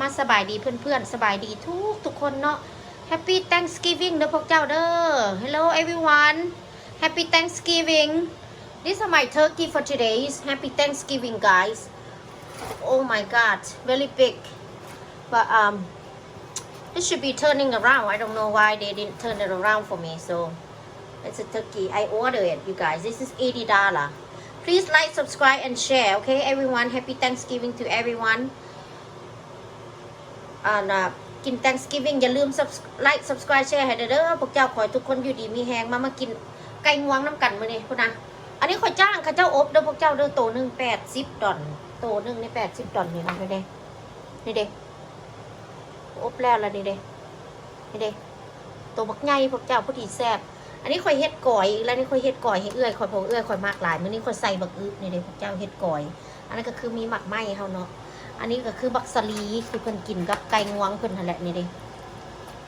มาสบายดีเพื่อนๆ สบายดีทุกทุกคนเนาะ Happy Thanksgiving เด้อพวกเจ้าเด้อ Hello everyone Happy Thanksgiving This is my turkey for today Happy Thanksgiving guys Oh my god very big but um it should be turning around I don't know why they didn't turn it around for me so it's a turkey I ordered it you guys this is 80 dollar please like subscribe and share okay everyone happy Thanksgiving to everyone อ่านะกิน Thanksgiving อย่าลืม subs- like subscribe share ให้เด้อพวกเจ้าขอให้ทุกคนอยู่ดีมีแฮงมามากินไก่งวงน้ำกันมื้อนี้พุ่นนะอันนี้ขอยจ้างข้าเจ้าอบเด้อพวกเจ้าเด้อโตหนึ่ง80ดสิบดอลโตหนึ่งในี่80ดอลนี่นะนี่เด้นี่เด้อบแล้วละนี่เด้นี่เด้โตบักใหญ่พวกเจ้าพอดีแซ่บอันนี้ข่อยเฮ็ดก่อยแล้วนี่ข่อยเฮ็ดก่อยให้เอื้อยข่อยพอเอื้อยข่อยมากหลายมื้อนี้ข่อยใส่บักอึนี่เด้พวกเจ้าเฮ็ดก่อย อันนั้นก็คือมีหมักไหมเฮาเนาะ อันนี้ก็คือบักสลีคือเพิ่นกินกับไก่งวงเพิ่นนั่นแหละนี่เดิ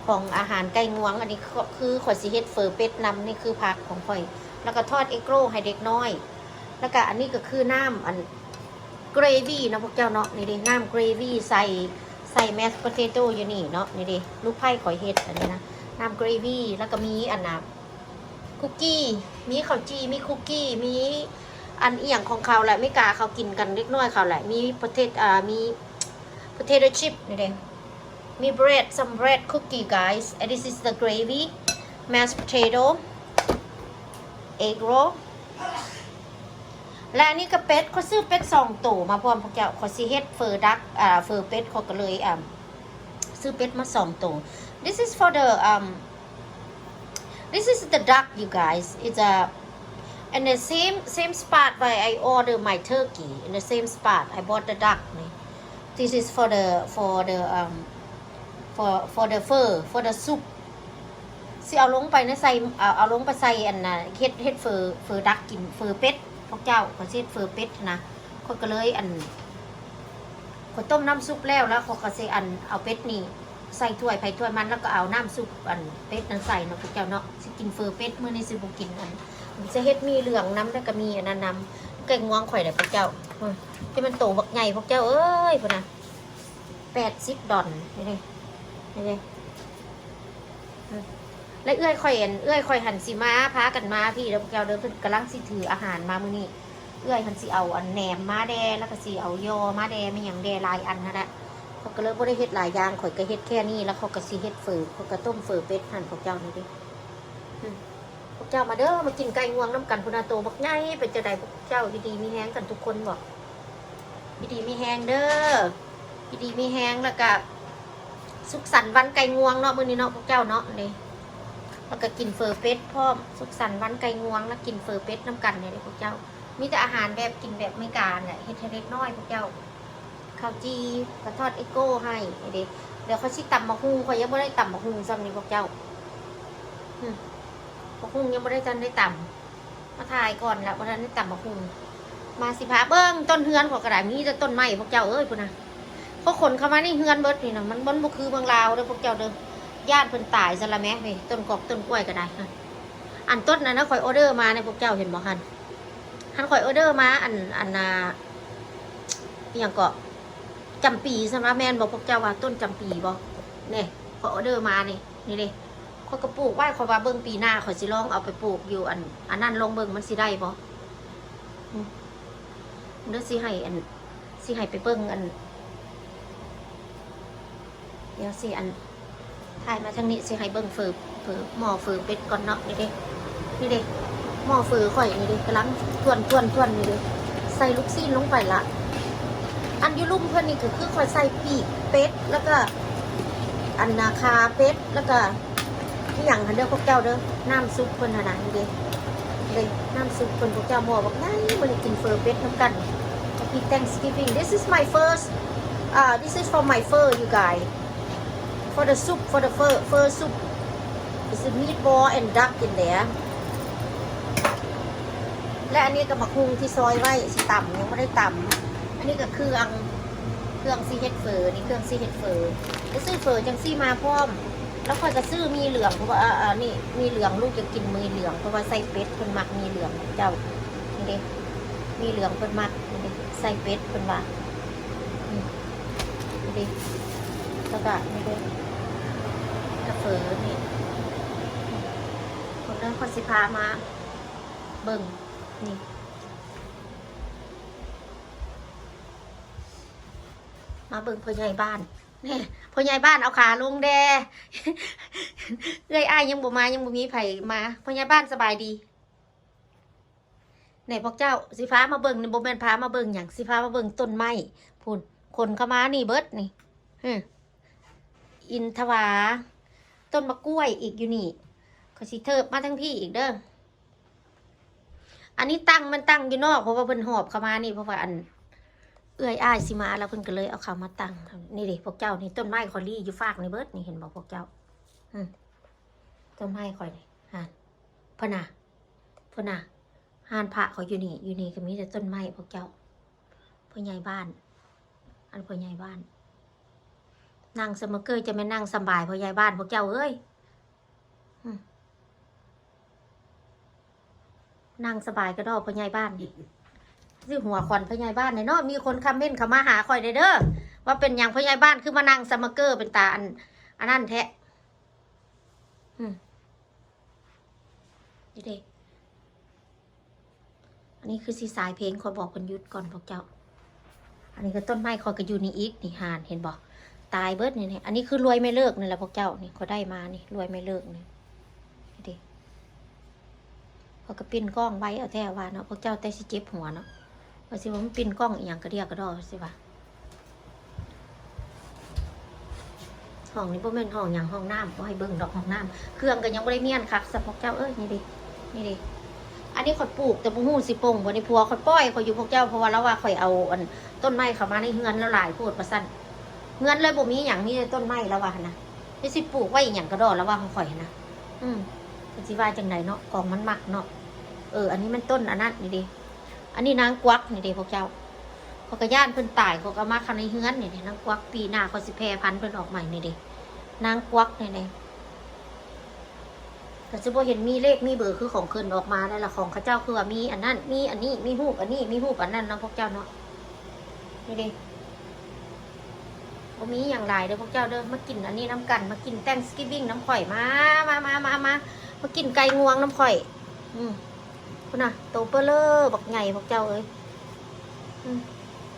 ของอาหารไก่งวง อันนี้คือข่อยสิเฮ็ดเฟอเป็ดนำนี่คือผักของข่อย แล้วก็ทอดเอ็กโรให้เด็กน้อย แล้วก็อันนี้ก็คือน้ำอันเกรวี่นะพวกเจ้าเนาะนี่เดิน้ำเกรวี่ใส่ใส่แมสโพเตโต้อยู่นี่เนาะนี่เดิลูกไผ่ข่อยเฮ็ดอันนี้นะน้ำเกรวี่แล้วก็มีอันน่ะคุกกี้ มีข้าวจีมีคุกกี้ มี อันเอียงของเขาแหละไม่กาเขากินกันเล็กน้อยเขาแหละ มีประเทศอ่ามี potato chip นี่เด้มี bread some bread cookie guys and this is the gravy mashed potato egg roll และนนี้ก็เป็ดเขาซื้อเป็ดสองตัวมาพร้อมพวกเจ้าเขาซีเฮ็ดเฟอร์ดักอ่าเฟอร์เป็ดเขาก็เลยอ่าซื้อเป็ดมาสองตัว this is for the um this is the duck you guys it's a And the same same spot where I order my turkey in the same spot I bought the duck นี่ This is for the for the um for for the fur for the soup สิเอาลงไปนะใส่เอาเอาลงไปใส่อันน่ะเฮ็ดเฮ็ดเฟอเฟอดักกินเฟอเป็ดพวกเจ้าเขาเฮ็ดเฟอเป็ดนะคนก็เลยอันคนต้มน้ำซุปแล้วแล้วเขาก็สิอันเอาเป็ดนี่ใส่ถ้วยไผ่ถ้วยมันแล้วก็เอาน้ำซุปอันเป็ดนั้นใส่เนาะพวกเจ้าเนาะสิกินเฟอเป็ดมื้อนี้สิบ่กินอัน จะเฮ็ดมีเหลืองน้ำแล้วก็มีอันนั้นน้ำไก่งวงข่อยเลยพวกเจ้าที่มันโตบักใหญ่พวกเจ้าเอ้ยพุ่นะแปดสิบดอนนี่เลยนี่เลยแล้วเอื้อยข่อยเห็นเอื้อยข่อยหันสีมาพากันมาพี่แล้วพวกเจ้าเดินเพิ่นกำลังสิถืออาหารมามื้อนี้เอื้อยหันสิเอาอันแหนมมาแดแล้วก็สิเอายอมาแดไม่หยังแดลายอันนั่นแหละเขาก็เลยบ่ได้เฮ็ดหลายอย่างข่อยก็เฮ็ดแค่นี้แล้วเขาก็สิเฮ็ดเฟอเขาก็ต้มเฟอเป็ดหั่นพวกเจ้านี่ดิ เจ้ามาเด้อมากินไก่งวงน้ำกันพุนาโตบักใหญ่เป็นจะได้พวกเจ้าดีๆมีแห้งกันทุกคนบอกดีๆมีแห้งเด้อดีๆมีแห้งแล้วก็สุขสันต์วันไก่งวงเนาะมื้อนี้เนาะพวกเจ้าเนาะนี่แล้วก็กินเฟอร์เป็ดพร้อมสุขสันต์วันไก่งวงแล้วกินเฟอร์เป็ดน้ำกันเนี่ยเด้อพวกเจ้า มีแต่อาหารแบบกินแบบไม่การเนี่ยเฮ็ดให้เล็กน้อยพวกเจ้าข้าวจีกระทอดเอโก้ให้เด็กเดี๋ยวเขาชิตำมะฮุงเขายังไม่ได้ตำมะฮุงซ้ำนี่พวกเจ้า บกฮุงยังไม่ได้จันได้ต่ำมาถ่ายก่อนแล้ววันนั้นได้ต่ำบกฮุงมาสิพาเบิ้งต้นเฮือนของกระดาษมีแต่ต้นไม้พวกเจ้าเอ้ยพุ่นนะพวกคนเข้ามาในเฮือนเบิดนี่นะมันบนบุคือเมืองลาวเด้อพวกเจ้าเด้อญาติเพิ่นตายซะละแม่เว้ยต้นกอกต้นกล้วยก็ได้อันต้นนั้นนะคอยออเดอร์มาในพวกเจ้าเห็นบ่คันหันคอยออเดอร์มาอันอันนาอย่างก็จำปีสำหรับแม่นบอกพวกเจ้าว่าต้นจำปีบ่เนี่ยคอยออเดอร์มานี่นี่เลย ข้อยก็ปลูกไว้ข้อยว่าเบิ่งปีหน้าข้อยสิลองเอาไปปลูกอยู่อัน อันนั้นลองเบิ่งมันสิได้บ่อืมเดี๋ยวสิให้อันสิให้ไปเบิ่งอัน เดี๋ยวสิอันถ่ายมาทางนี้สิให้เบิ่งเฟอเฟอหม้อเฟอเป็ดก่อนเนาะนี่เด้นี่เด้หม้อเฟอข่อยนี่เด้กำลังทวนทวนทวนนี่เด้ใส่ลูกซีนลงไปละอันยูลุ่มเพื่อนนี่ก็คือข่อยใส่ปีกเป็ดแล้วก็ อันนาคาเป็ดแล้วก็ ที่อย่างหันเด้อพวกเจ้าเด้อน้ำซุปเพิ่นหนานี่เด้เลยน้ำซุปเพิ่นพวกเจ้าหม้อบอกไงมันกินเฟอร์เป็ดน้ำกัน Happy Thanksgiving this is my first uh this is for my fur you guys for the soup for the fur fur soup it's a meatball and duck in there และอันนี้ก็บักฮุงที่ซอยไว้สิต่ำยังไม่ได้ต่ำอันนี้ก็เครื่องเครื่องซีเฮ็ดเฟอร์นี่เครื่องซีเฮ็ดเฟอร์จะซื้อเฟอร์จังซี่มาพร้อม แล้วคอยก็ซื้อมีเหลืองเพราะว่าอ่าอ่านี่มีเหลืองลูกจะกินมือเหลืองเพราะว่าใส่เป็ดเพิ่นมักมีเหลืองเจ้านี่เด้มีเหลืองเพิ่นมักนี่เด้ใส่เป็ดเพิ่นว่าอืมนี่เด้แล้วก็นี่ด้กระเฟอนี่คนเรื่องคนสิพามา เบิ่งนี่มาเบิ่งพ่อใหญ่บ้าน นี่พ่อใหญ่บ้านเอาขาลงแดเอ้ยอ้ายยังบ่มายังบ่มีไผมาพ่อใหญ่บ้านสบายดีไหนพวกเจ้าสิฟ้ามาเบิ่งนี่บ่แม่นพามาเบิ่งหยังสิฟ้ามาเบิ่งต้นไม้พูนคนเข้ามานี่เบิดนี่อินทวา ต้นมะกล้วยอีกอยู่นี่ขาสิเทิบมาทั้งพี่อีกเด้ออันนี้ตั้งมันตั้งอยู่นอกเพราะว่าเพิ่นหอบเข้ามานี่เพราะว่าอัน เอื้อยอ้ายสิมาแล้วเพิ่นก็เลยเอาเขามาตั้งนี่ดิพวกเจ้านี่ต้นไม้คอรี่อยู่ฟากในเบิดนี่เห็นบอกพวกเจ้าต้นไม้คอยนี่ฮานพนาพนาฮานพระเขาอยู่นี่อยู่นี่ก็มีแต่ต้นไม้พวกเจ้าพ่อใหญ่บ้าน อันพ่อใหญ่บ้านนั่งสมเกยจะไม่นั่งสบายพ่อใหญ่บ้านพวกเจ้าเอ้ยนั่งสบายก็ดอกพ่อใหญ่บ้านดิ สิหัวขวัญพญายบ้านเนี่ยเนาะมีคนคอมเมนต์เข้ามาหาข่อยเด้อเด้อว่าเป็นอย่างพญายบ้านคือมานั่งสมเกอร์เป็นตาอันอันนั้นแท้อืมนี่เด้อันนี้คือสีสายเพลงคอยบอกคนยุดก่อนพวกเจ้า อันนี้ก็ต้นไม้คอยกระยูนี่อีกนี่หานเห็นบอกตายเบิดนี่นี่อันนี้คือรวยไม่เลิกนี่แหละพวกเจ้านี่เขาได้มานี่รวยไม่เลิกนี่นี่เด้พอกระปิ้นกล้องไว้เอาแท้ว่าเนาะพวกเจ้าแต่สิเจ็บหัวเนาะ ว่าสิว่ามันปิ้นกล้องอีหยังก็เรียกก็ดอสิว่าห้องนี้บ่แม่นห้องหยังห้องน้ำบ่ให้เบิ่งดอกห้องน้ำเครื่องก็ยังบ่ได้เมียนคักสะพวกเจ้าเอ้ยนี่ดินี่ดิอันนี้ข่อยปลูกแต่บ่ฮู้สิปลงบ่ได้พัวข่อยปล่อยข่อยอยู่พวกเจ้าเพราะว่าเราว่าข่อยเอาอันต้นไม้เข้ามาในเฮือนแล้วหลายโพดประสั่นเฮือนเลยบ่มีหยังมีแต่ต้นไม้แล้วว่านะนี่สิปลูกไว้อีหยังก็ดอแล้วว่าของข่อยนะอืมสิว่าจังไดเนาะกองมันมักเนาะเออ อันนี้มันต้นอันนั้นนี่ดิ อันนี้นางกวักนี่เด้พวกเจ้าเขาก็ย่านเพิ่นตายเขาก็มาคันในเฮือนนี่เด้นางกวักปีหน้าเขาสิแพร่พันธุ์เพิ่นออกใหม่นี่เด้นางกวักนี่เด้แต่จะบ่เห็นมีเลขมีเบอร์คือของเพิ่นออกมาได้ละของเขาเจ้าคือว่ามีอันนั้นมีอันนี้มีรูปอันนี้มีรูปอันนั้นนะพวกเจ้าเนาะนี่เด้บ่มีอย่างไรเด้อพวกเจ้าเด้อมากินอันนี้น้ำกัน มากินแตงสกิ v บิ้งน้ำข่อยมามามามามามากินไก่งวงน้ำข่อย อืม คุณน่ะตัวเปเลอร์บักใหญ่พวกเจ้าเอ้ย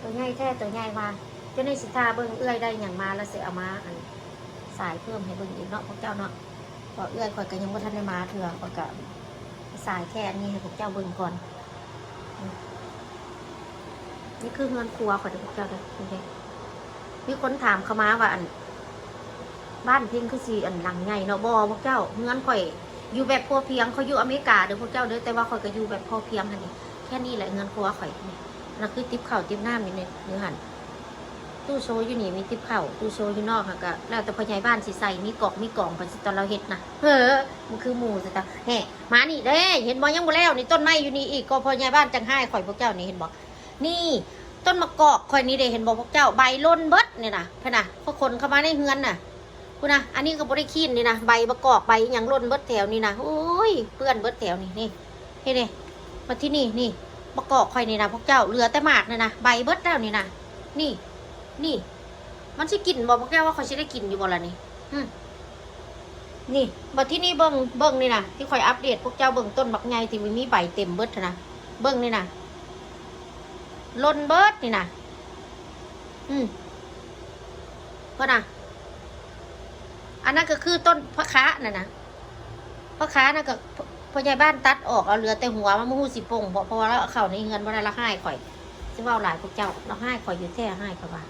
ตัวใหญ่แท้ตัวใหญ่มาเจ้าในสิทาเบิ่งเอื้อยได้อย่างมาแล้วเสียเอามาอันสายเพิ่มให้เบิ่งอีกเนาะพวกเจ้าเนาะเพราะเอื้อยข่อยก็ยังบ่ทันได้มาเถื่อข่อยก็สายแค่นี้ให้พวกเจ้าเบิ่งก่อน นี่คือเงินครัวขอยเด้อพวกเจ้าเด้อเด้มีคนถามเข้ามาว่าอัน บ้านเพิงคือสีอันหลังใหญ่เนาะบ่พวกเจ้าเงินข่อย อยู่แบบพอเพียงเขาอยู่อเมริกาเด้อพวกเจ้าเด้อแต่ว่าข่อยก็อยู่แบบพอเพียงหันนี่แค่นี้แหละเงินครัวข่อยนี่นั่นคือติ๊บข้าติ๊บน้ำอยู่ในเนื้อหันตู้โชว์อยู่นี่มีติ๊บข้าตู้โชว์อยู่นอกค่ะก็แล้วแต่พ่อใหญ่บ้านสิใส่มีกอกมีกล่องเพิ่นสิตอนเราเฮ็ดนะเฮ้อมันคือหมูสิตาแห่มานี่เด้เห็นบ่ยังบ่แล้วนี่ต้นไม้อยู่นี่อีกก็พ่อใหญ่บ้านจังไห้ข่อยพวกเจ้านี่เห็นบ่นี่ต้นมะกอกข่อยนี่เด้เห็นบ่พวกเจ้าใบล้นเบิดนี่ยนะเพิ่นน่ะพวกคนเข้ามาในเฮือนน่ะ คุณนะอันนี้ก็บริคีนนี่นะใบประกอบใบอย่างล้นเบิดแถวนี่นะโอ้ยเปื้อนเบิดแถวนี่นี่เฮ้นี่มาที่นี่นี่ประกอบค่อยนี่นะพวกเจ้าเหลือแต่หมากนี่นะใบเบิดแล้วนี่นะนี่ นี่ มันสิกินบอกพวกเจ้าว่าเขาสิได้กินอยู่บ่ล่ะนี่นี่มาที่นี่เบิ้งเบิ้งนี่นะที่คอยอัปเดตพวกเจ้าเบิ้งต้นบักไงที่มีใบเต็มเบิดนะเบิ้งนี่นะล้นเบิดนี่นะอืมก็นะ อันนั้นก็คือต้นพระค้าน่ะนะพระค้าน่ะก็พอใหญ่บ้านตัดออกเอาเหลือแต่หัวมันมู้สิปงเพราะเพราะเราเอาเข้าในเงินบ่ได้ละให้ข่อยสิเว่าหลายพวกเจ้าเราให้ข่อยอยู่แท้ให้ข่อยว่า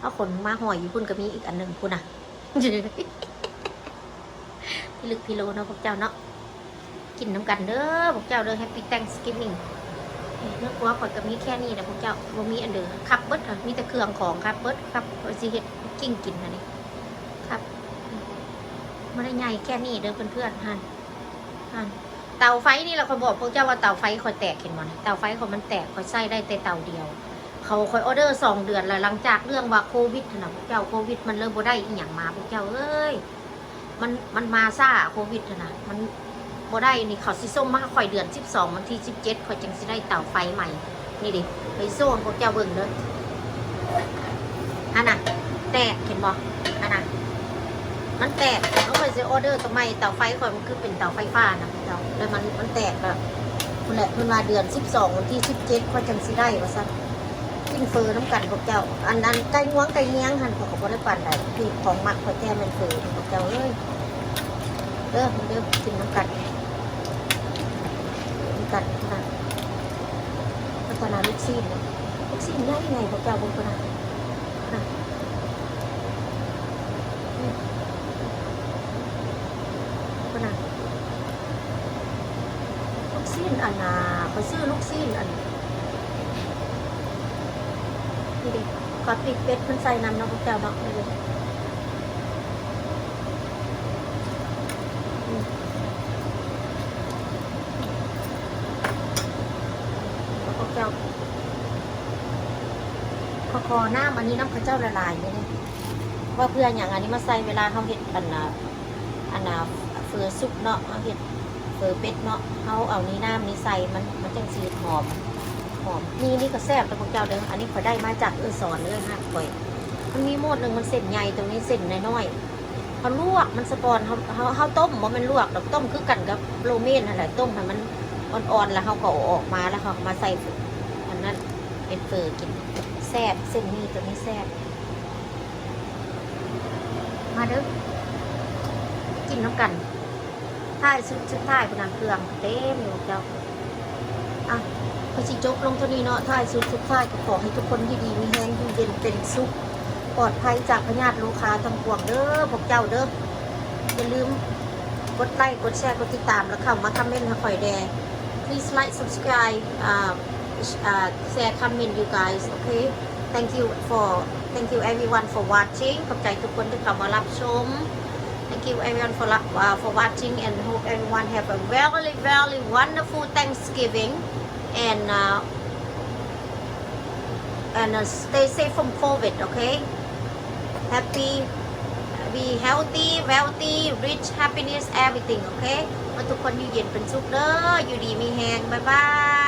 เอาคนมาห่อยอยู่พุ่นก็มีอีกอันหนึ่งพุ่นน่ะพี่ลึกพี่โลเนาะพวกเจ้าเนาะกินน้ำกันเด้อพวกเจ้าเด้อแฮปปี้แตงสกิมมิ่งเนื้อกัวข่อยก็มีแค่นี้นะพวกเจ้าบ่มีอันเด้อคับเบิดค่ะมีแต่เครื่องของครับเบิดครับสิเฮ็ดกิ้งกินอันนี้ครับ ไม่ได้ใหญ่แค่นี้เด้อเพื่อนๆฮันฮันเตาไฟนี่เราคอยบอกพวกเจ้าว่าเตาไฟคอยแตกเห็นมั้ยเตาไฟคอยมันแตกคอยใส่ได้แต่เตาเดียว เขาคอยออเดอร์สองเดือนแล้วหลังจากเรื่องว่าโควิดนะพวกเจ้าโควิด มันเริ่มบ่ได้อีหยังมาพวกเจ้าเอ้ยมันมันมาซ่าโควิดนะมันบ่ได้นี่เขาสิส่งมาคอยเดือนสิบสองวันที่สิบเจ็ดคอยจังสิได้เตาไฟใหม่ นี่ดิไปโซ่พวกเจ้าเบิ่งเด้อฮันน่ะแตกเห็นบ่อันนั้น มันแตกเขาไปซื้อออเดอร์ทำไมเตาไฟข่อยมันคือเป็นเตาไฟฟ้านะเจ้าแล้วมันมันแตกแบบคุณแหละเพิ่นมาเดือนสิบสองวันที่สิบเจ็ดเขาจังสิได้ว่าซั่นกินเฟอร์น้ำกันพวกเจ้า อันนั้นไก่ง้วงไก่เงี้ยงหันเขาก็บ่ได้ปั่นได้พี่ของมักเขาแท้มันเฟอพวกเจ้าเอ้ยเด้อเด้อกินน้ำกันน้ำกันนะพัฒนาลูกซีนนลูกซีนง่ายไงพวกเจ้าบนคนนั้นนะคนนั้นลูกซีน อันน่ะเขาซื้อลูกซีนอันนี่ดิขอติดเป็ดมันใส่น้ำเนาะพวกเจ้าเนาะนี่ดิอืมแล้วพวกเจ้าขอคอหน้ำอันนี้น้ำข้าวเจ้าละลายเลยเนี่ยว่าเพื่ออย่างอันนี้มาใส่เวลาเขาเห็ดอันน่ะอันน่ะเฟือซุปเนาะเขาเห็ด เฟือเป็ดเนาะเขาเอานี้น้ำนี้ใส่มันมันจังสีหอมหอมนี่นี่ก็แซ่บแต่พวกเจ้าเด้ออันนี้ขอได้มาจากเออสอนเลยฮะข่อยมันมีโมดหนึ่งมันเส้นใหญ่ตรงนี้เส้นน้อยๆเขาลวกมันสปอนเขาเขาเขาต้มว่ามันลวกดอกต้มคือกันกับโรเมนอะไรต้มให้มันอ่อนๆแล้วเขาก็ออกมาแล้วเขามาใส่อันนั้นเป็นเฟอกินแซ่บเส้นนี้ตัวนี้แซ่บมาเด้อกินน้ำกัน ท้ายสุดสุดท้ายพนังเครื่องเต็มอยู่เจ้าอะพอสิจบลงเท่านี้เนาะท้ายสุดสุดท้ายก็ขอให้ทุกคนที่ดีมีแห้งอยู่เย็นเป็นสุขปลอดภัยจากพยาธิลูกค้าทั้งปวงเด้อพวกเจ้าเด้ออย่าลืมกดไลค์กดแชร์กดติดตามแล้วเข้ามาคอมเมนต์ให้ข่อยแดง please like subscribe uh, uh, share comment you guys okay thank you for thank you everyone for watching ขอบใจทุกคนที่เข้ามารับชม thank you everyone for la- uh, for watching and hope everyone have a very very wonderful Thanksgiving and uh, and uh, stay safe from COVID okay happy be healthy wealthy rich happiness everything okay ว่าทุกคนอยู่เย็นเป็นสุขเด้ออยู่ดีมีแหงบ๊ายบาย ย